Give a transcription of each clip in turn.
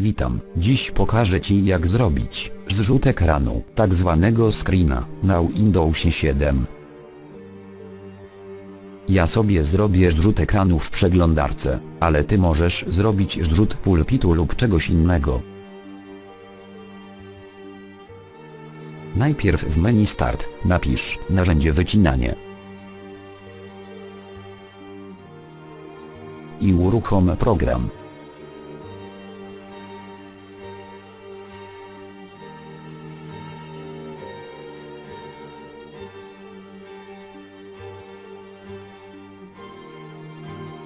Witam, dziś pokażę Ci jak zrobić zrzut ekranu, tak zwanego screena, na Windowsie 7. Ja sobie zrobię zrzut ekranu w przeglądarce, ale Ty możesz zrobić zrzut pulpitu lub czegoś innego. Najpierw w menu Start napisz narzędzie wycinanie i uruchom program.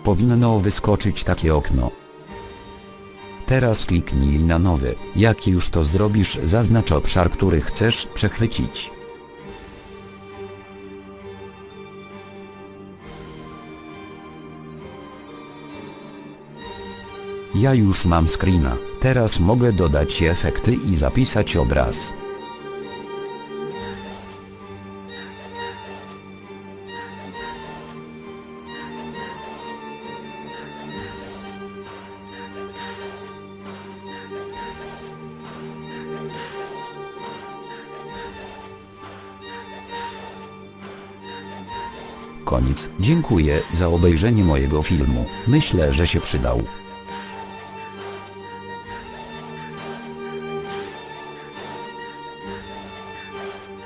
Powinno wyskoczyć takie okno. Teraz kliknij na nowy. Jak już to zrobisz zaznacz obszar który chcesz przechwycić. Ja już mam screena, teraz mogę dodać efekty i zapisać obraz. Koniec. Dziękuję za obejrzenie mojego filmu. Myślę, że się przydał.